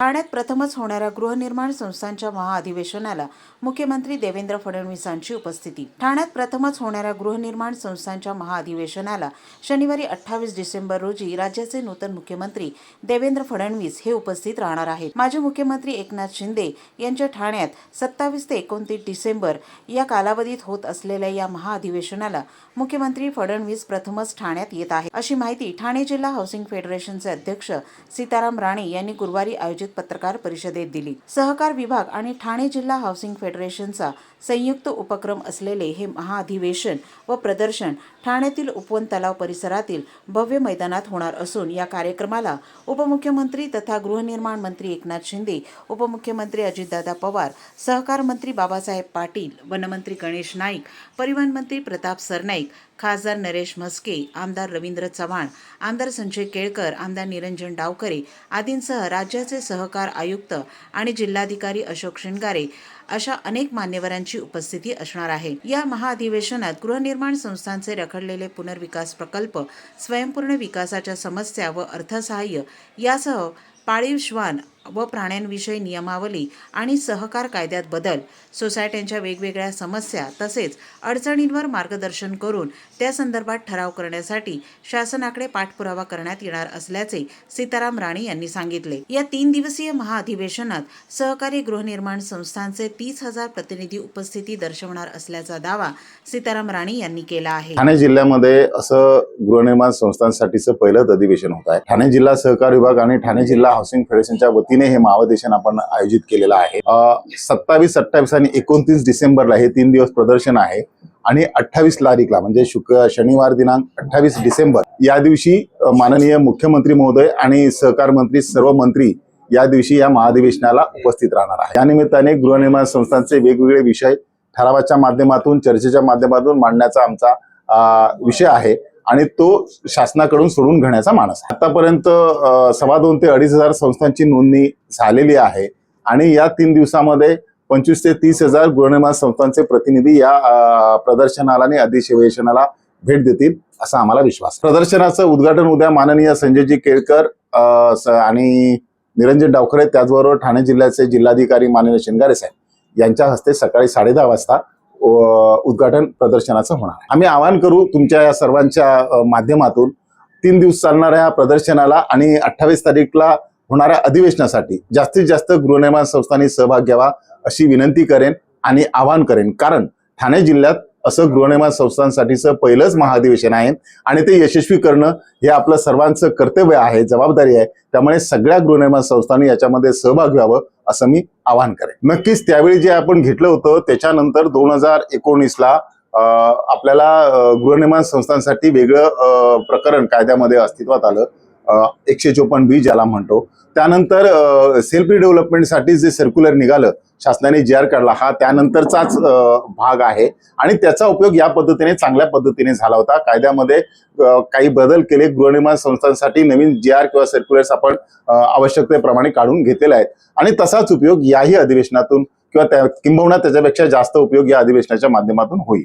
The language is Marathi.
ठाण्यात प्रथमच होणाऱ्या गृहनिर्माण संस्थांच्या महाअधिवेशनाला मुख्यमंत्री देवेंद्र फडणवीसांची उपस्थिती. ठाण्यात प्रथमच होणाऱ्या गृहनिर्माण संस्थांच्या महाअधिवेशनाला शनिवारी अठ्ठावीस डिसेंबर रोजी राज्याचे नूतन मुख्यमंत्री देवेंद्र फडणवीस हे उपस्थित राहणार आहेत. माजी मुख्यमंत्री एकनाथ शिंदे यांच्या ठाण्यात सत्तावीस ते एकोणतीस डिसेंबर या कालावधीत होत असलेल्या या महाअधिवेशनाला मुख्यमंत्री फडणवीस प्रथमच ठाण्यात येत आहे अशी माहिती ठाणे जिल्हा हाऊसिंग फेडरेशनचे अध्यक्ष सीताराम राणे यांनी गुरुवारी आयोजित पत्रकार परिषदेत दिली. सहकार विभाग आणि ठाणे जिल्हा हाऊसिंग फेडरेशनचा संयुक्त उपक्रम असलेले हे महाअधिवेशन व प्रदर्शन ठाण्यातील उपवन तलाव परिसरातील भव्य मैदानात होणार असून या कार्यक्रमाला उपमुख्यमंत्री तथा गृहनिर्माण मंत्री एकनाथ शिंदे उपमुख्यमंत्री अजितदादा पवार सहकार मंत्री बाबासाहेब पाटील वनमंत्री गणेश नाईक परिवहन मंत्री प्रताप सरनाईक खासदार नरेश म्हस्के आमदार रवींद्र चव्हाण आमदार संजय केळकर आमदार निरंजन डावकरे आदींसह राज्याचे सहकार आयुक्त आणि जिल्हाधिकारी अशोक शिंगारे अशा अनेक मान्यवरांची उपस्थिती असणार आहे. या महाअधिवेशनात गृहनिर्माण संस्थांचे रखडलेले पुनर्विकास प्रकल्प स्वयंपूर्ण विकासाच्या समस्या व अर्थसहाय्य यासह पाळीव श्वान व प्राण्यांविषयी नियमावली आणि सहकार कायद्यात बदल. सोसायट्यांच्या वेगवेगळ्या समस्या तसेच अडचणींवर मार्गदर्शन करून त्या संदर्भात ठराव करण्यासाठी शासनाकडे पाठपुरावा करण्यात येणार असल्याचे सीताराम राणे यांनी सांगितले. या तीन दिवसीय महाअधिवेशनात सहकारी गृहनिर्माण संस्थांचे तीस हजार प्रतिनिधी उपस्थिती दर्शवणार असल्याचा दावा सीताराम राणे यांनी केला आहे. ठाणे जिल्ह्यामध्ये असं गृहनिर्माण संस्थांसाठीचं पहिलंच अधिवेशन होत आहे. ठाणे जिल्हा सहकार विभाग आणि ठाणे जिल्हा हाऊसिंग फेडरेशनच्या वतीने हे महाअधिवेशन आपण आयोजित केलेलं आहे. सत्तावीस अठ्ठावीस आणि एकोणतीस डिसेंबरला हे तीन दिवस प्रदर्शन आहे आणि अठ्ठावीस तारीखला म्हणजे शुक्र शनिवार दिनांक अठ्ठावीस डिसेंबर या दिवशी माननीय मुख्यमंत्री महोदय आणि सहकार मंत्री सर्व मंत्री या दिवशी या महाधिवेशनाला उपस्थित राहणार आहे या निमित्ताने गृहनिर्माण संस्थांचे वेगवेगळे विषय ठरावाच्या माध्यमातून चर्चेच्या माध्यमातून मांडण्याचा आमचा विषय आहे. आणि तो शासनाकडून सोडून घेण्याचा मानस आतापर्यंत सव्वा दोन ते अडीच हजार संस्थांची नोंदणी झालेली आहे आणि या तीन दिवसामध्ये पंचवीस ते तीस हजार गृहनिर्माण संस्थांचे प्रतिनिधी या प्रदर्शनाला आणि अधिवेशनाला भेट देतील असा आम्हाला विश्वास प्रदर्शनाचं उद्घाटन उद्या माननीय संजयजी केळकर स- आणि निरंजन डावखरे त्याचबरोबर ठाणे जिल्ह्याचे जिल्हाधिकारी माननीय शिंगारे साहेब यांच्या हस्ते सकाळी साडे दहा वाजता उद्घाटन प्रदर्शनाचं होणार आम्ही आवाहन करू तुमच्या या सर्वांच्या माध्यमातून तीन दिवस चालणाऱ्या प्रदर्शनाला आणि अठ्ठावीस तारीखला होणाऱ्या अधिवेशनासाठी जास्तीत जास्त गृहनिर्माण संस्थांनी सहभाग घ्यावा अशी विनंती करेन आणि आवाहन करेन. कारण ठाणे जिल्ह्यात असं गृहनिर्माण संस्थांसाठीचं पहिलंच महाअधिवेशन आहे आणि ते यशस्वी करणं हे आपलं सर्वांचं कर्तव्य आहे जबाबदारी आहे. त्यामुळे सगळ्या गृहनिर्माण संस्थांनी याच्यामध्ये सहभाग घ्यावं असं मी आवाहन करेन. नक्कीच त्यावेळी जे आपण घेतलं होतं त्याच्यानंतर दोन हजार एकोणीसला आपल्याला गृहनिर्माण संस्थांसाठी वेगळं प्रकरण कायद्यामध्ये अस्तित्वात आलं. एकशे चोपन्न बी ज्याला म्हणतो. त्यानंतर सेल्फ रिडेव्हलपमेंटसाठी जे सर्क्युलर निघालं शासनाने जी आर काढला हा त्यानंतरचाच भाग आहे. आणि त्याचा उपयोग या पद्धतीने चांगल्या पद्धतीने झाला होता. कायद्यामध्ये काही बदल केले गृहनिर्माण संस्थांसाठी नवीन जी आर किंवा सर्क्युलर्स आपण आवश्यकतेप्रमाणे काढून घेतलेले आहेत. आणि तसाच उपयोग याही अधिवेशनातून किंवा त्या किंबहुना त्याच्यापेक्षा जास्त उपयोग या अधिवेशनाच्या माध्यमातून होईल.